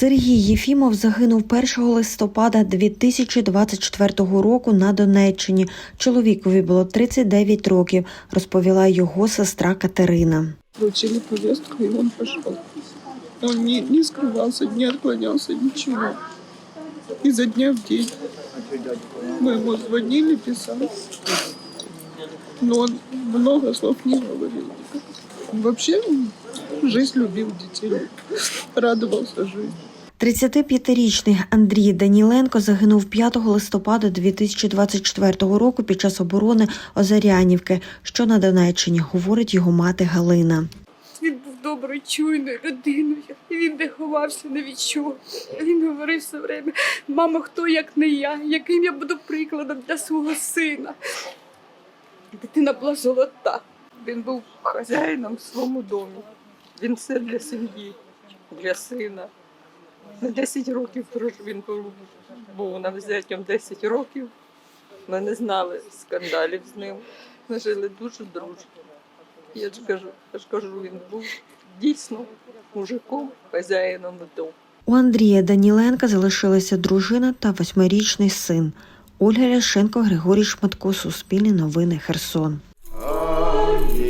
Сергій Єфімов загинув 1 листопада 2024 року на Донеччині. Чоловікові було 39 років, розповіла його сестра Катерина. Вручили повістку і він пішов. Він не, не скривався, ні відклонявся, нічого. І за дня в день. Ми йому дзвонили, писали. Ну, Но багато слов не говорив. Вообще, жизнь любил детей. Радовался жизни. 35-річний Андрій Даніленко загинув 5 листопада 2024 року під час оборони Озарянівки, що на Донеччині, говорить його мати Галина. Він був доброю, чуйною людиною. І він не ховався ні від чого. Він говорив все время, мама, хто як не я, яким я буду прикладом для свого сина. Дитина була золота. Він був хазяїном в своєму домі. Він все для сім'ї, для сина. На 10 років він був, був на взяттям 10 років. Ми не знали скандалів з ним. Ми жили дуже дружно. Я ж кажу, я ж кажу, він був дійсно мужиком, хазяїном дому. У Андрія Даніленка залишилася дружина та восьмирічний син. Ольга Ляшенко, Григорій Шматко, Суспільні новини, Херсон. Yeah.